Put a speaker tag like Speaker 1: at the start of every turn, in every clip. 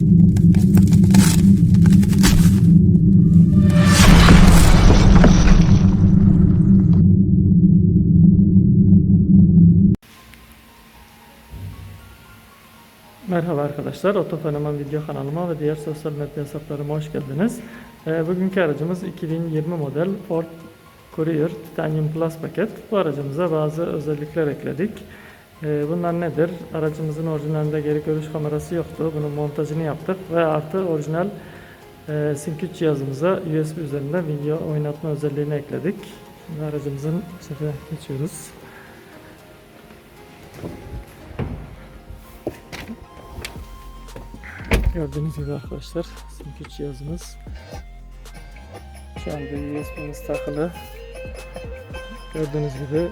Speaker 1: Merhaba arkadaşlar, Otofenomen video kanalıma ve diğer sosyal medya hesaplarıma hoş geldiniz. Ee, bugünkü aracımız 2020 model Ford Courier Titanium Plus paket. Bu aracımıza bazı özellikler ekledik. Ee, bunlar nedir? Aracımızın orijinalinde geri görüş kamerası yoktu. Bunun montajını yaptık ve artı orijinal e, Sync 3 cihazımıza USB üzerinden video oynatma özelliğini ekledik. Şimdi aracımızın içine geçiyoruz. Gördüğünüz gibi arkadaşlar Sync 3 cihazımız şu anda USB'miz takılı. Gördüğünüz gibi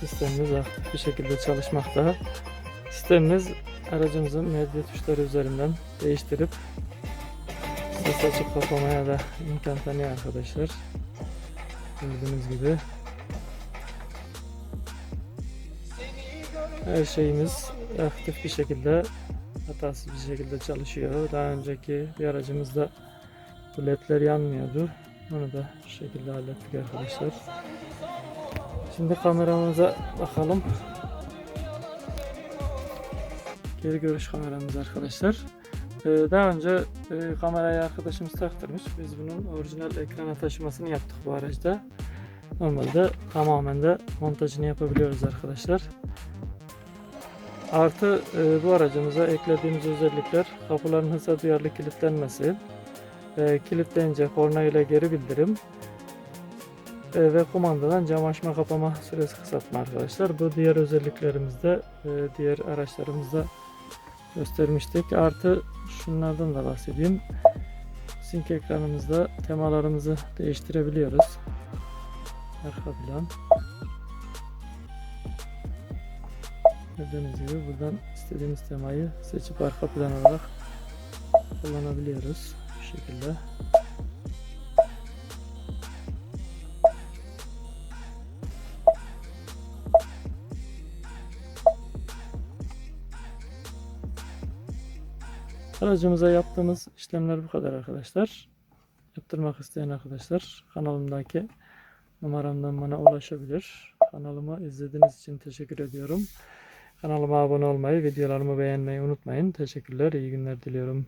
Speaker 1: sistemimiz aktif bir şekilde çalışmakta. Sistemimiz aracımızın medya tuşları üzerinden değiştirip ses açıp kapamaya da imkan tanıyor arkadaşlar. Gördüğünüz gibi her şeyimiz aktif bir şekilde hatasız bir şekilde çalışıyor. Daha önceki bir aracımızda bu ledler yanmıyordu. Onu da şu şekilde hallettik arkadaşlar. Şimdi kameramıza bakalım. Geri görüş kameramız arkadaşlar. Ee, daha önce e, kamerayı arkadaşımız taktırmış. Biz bunun orijinal ekrana taşımasını yaptık bu aracda. Normalde tamamen de montajını yapabiliyoruz arkadaşlar. Artı e, bu aracımıza eklediğimiz özellikler kapıların hıza duyarlı kilitlenmesi, e, korna ile geri bildirim ve kumandadan cam açma kapama süresi kısaltma arkadaşlar. Bu diğer özelliklerimizde e, diğer araçlarımızda göstermiştik. Artı şunlardan da bahsedeyim. Sync ekranımızda temalarımızı değiştirebiliyoruz. Arka plan. Gördüğünüz gibi buradan istediğimiz temayı seçip arka plan olarak kullanabiliyoruz. Bu şekilde. Aracımıza yaptığımız işlemler bu kadar arkadaşlar. Yaptırmak isteyen arkadaşlar kanalımdaki numaramdan bana ulaşabilir. Kanalımı izlediğiniz için teşekkür ediyorum. Kanalıma abone olmayı, videolarımı beğenmeyi unutmayın. Teşekkürler, iyi günler diliyorum.